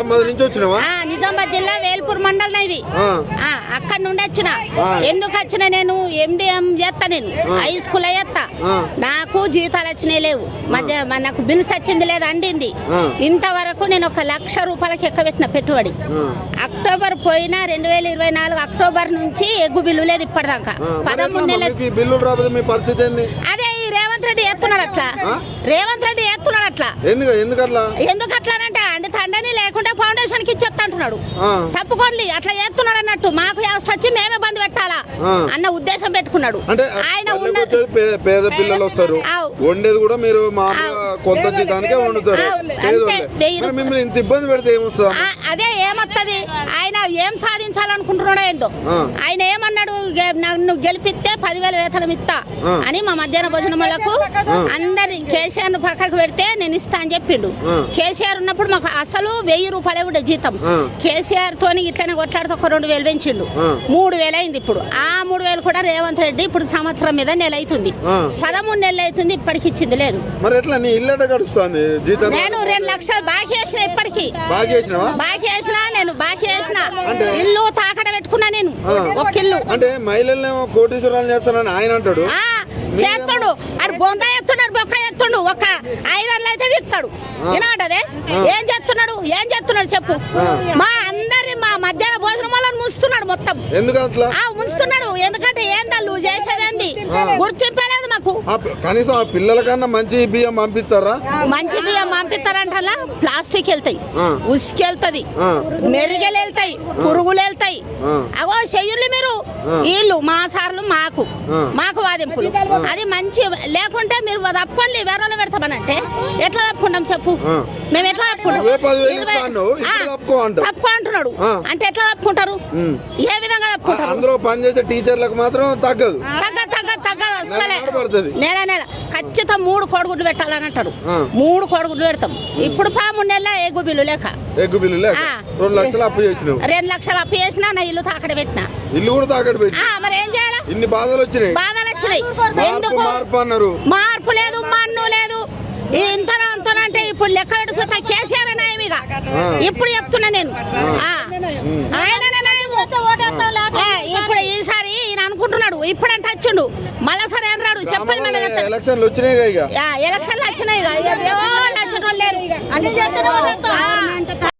నిజామాబాద్ నుంచి వచ్చినావా? ఆ, నిజామాబాద్ జిల్లా వేల్పూర్ మండలం ఇది. అక్కడి నుండి వచ్చిన. ఎందుకు వచ్చిన నేను? ఎండిఎం చేస్తా నేను. హై స్కూల్ చేస్తా. నాకు జీతాలు వచ్చినాయి లేవు. మధ్య నాకు బిల్స్ వచ్చింది లేదు అండింది. ఇంతవరకు నేను ఒక లక్ష రూపాయలకి ఎక్కబెట్టిన పెట్టుబడి. అక్టోబర్ పోయిన రెండు వేల ఇరవై నాలుగు అక్టోబర్ నుంచి ఎగ్గు బిల్లు లేదు ఇప్పటిదాకా. పదమూడు నెలలు అదే రేవంత్ రెడ్డి ఎత్తున్నాడు అట్లా? రేవంత్ రెడ్డి ఎత్తున్నాడు అట్లా. ఎందుకు ఎందుకట్లా ఎందుకు అట్లానంటే అండి తండ్రిని లేకుంటే ఫౌండేషన్కి ఇచ్చేస్తా అంటున్నాడు. తప్పుకోండి అట్లా చేస్తున్నాడు అన్నట్టు. మాకు యాస్ట్ వచ్చి మేమే బంద్ పెట్టాలా. అన్న ఉద్దేశం పెట్టుకున్నాడు. అంటే ఆయన పేద పిల్లలు వస్తారు. వండేది కూడా మీరు. కొంత జీతానికే వండుతారు. మిమ్మల్ని ఇంత ఇబ్బంది పెడితే ఏమొస్తుందా? అదే ఏమత్తది? ఆయన ఏం సాధించాలనుకుంటున్నాడో ఏందో. ఆయన ఏమన్నాడు నన్ను గెలిపిస్తే పదివేల వేతనం ఇస్తా. అని మా మధ్యాహ్న భోజనములకు అందరి కేసీఆర్ను పక్కకు పెడితే నేను ఇస్తా అని చెప్పిండు. కేసీఆర్ ఉన్నప్పుడు మాకు అసలు వెయ్యి రూపాయలే ఉండే జీతం. కేసీఆర్ తోని ఇట్లనే కొట్లాడితే ఒక రెండు వేలు పెంచిండు. మూడు వేలు అయింది ఇప్పుడు ఆ మూడు వేలు కూడా రేవంత్ రెడ్డి ఇప్పుడు సంవత్సరం మీద నెల అవుతుంది. పదమూడు నెలలు అవుతుంది ఇప్పటికి ఇచ్చింది లేదు మరి ఎట్లా నీ ఇల్లు ఎట్ట గడుస్తుంది జీతం నేను రెండు లక్షలు బాకీ వేసిన ఇప్పటికి బాకీ వేసిన నేను బాకీ వేసిన అంటే? ఇల్లు తాకడ పెట్టుకున్నా నేను ఆ. ఒక ఇల్లు అంటే మహిళలనేమో కోటీశ్వరాలు చేస్తానని ఆయన అంటాడు. ఆ చేస్తుండు. ఆడు బొంద ఎత్తున్నాడు బొక్క ఎత్తుండు ఒక ఐదర్లు అయితే విస్తాడు ఆ. వినబడ్డదే ఏం చేస్తున్నాడు? ఏం చేస్తున్నాడు చెప్పు. మా అందరి మా మధ్యాహ్న భోజనం వల్ల ముంచుతున్నాడు మొత్తం. ఎందుకు అట్లా ఆ ముంచుతున్నాడు. ఎందుకంటే ఏందా నువ్వు చేసేదేంది. గుర్తింపలేదు మాకు. కనీసం ఆ పిల్లల కన్నా మంచి బియ్యం పంపిస్తారా? మంచి బియ్యం పంపిస్తారంటలా ప్లాస్టిక్ వెళ్తాయి. ఆ. ఉసుకు వెళ్తది ఆ. మెరుగలు వెళ్తాయి. పురుగులు వెళ్తాయి. చెయ్యుళ్ళు మీరు. వీళ్ళు మా సార్లు మాకు. మాకు వాదింపులు అది మంచి లేకుంటే మీరు తప్పుకోండి వేరే పెడతామనంటే ఎట్లా తప్పుకుంటాం చెప్పు. మేము ఎట్లా తప్పుకుంటాం నువ్వే పదివేలు ఇరవై- ఇస్తా అన్నావు, ఇప్పుడు ఆ, తప్పుకో అంటావు. తప్పుకో అంటున్నాడు ఆ. అంటే ఎట్లా తప్పుకుంటారు. ఏ విధంగా తప్పుకుంటారు అందరూ పనిచేసే టీచర్లకు మాత్రం తగ్గదు తగ్గ తగ్గ తగ్గ అస్సలే నెల. నెల నెల ఖచ్చితంగా మూడు కోడిగుడ్లు పెట్టాలని అంటారు. ఆ. మూడు కోడిగుడ్లు పెడతాం. ఇప్పుడు పా మూడు నెలల ఎగ్గు బిల్లు లేక. ఎగ్గు బిల్లు లేక. రెండు లక్షలు అప్పు చేసినావు. రెండు లక్షలు అప్పు చేసినా నా ఇల్లు తాకడ పెట్టినా. ఇల్లు కూడా ఆ, మరి ఏం చేయాలి? ఇన్ని బాధలు వచ్చినాయి. బాధలు వచ్చినాయి. మార్పు ఎందుకు? మార్పు అన్నారు. మార్పు లేదు మన్ను లేదు. ఈ ఇంతన అంతనంటే ఇప్పుడు లెక్క పెడుతున్నా కేసీఆర్ నయం ఇక. ఆ. ఇప్పుడు చెప్తున్నా నేను. ఆ. ఆయననే నయం. ఆ, ఇప్పుడు ఈసారి ఈయన అనుకుంటున్నాడు. ఇప్పుడంటే వచ్చిండు. మళ్ళా గ్రామంలో మెడ ఎలక్షన్లు వచ్చినాయి ఇక ఎలక్షన్లు వచ్చినాయి ఇక. ఎవరో వచ్చేటోళ్ళు లేరు అన్ని చేస్తున్న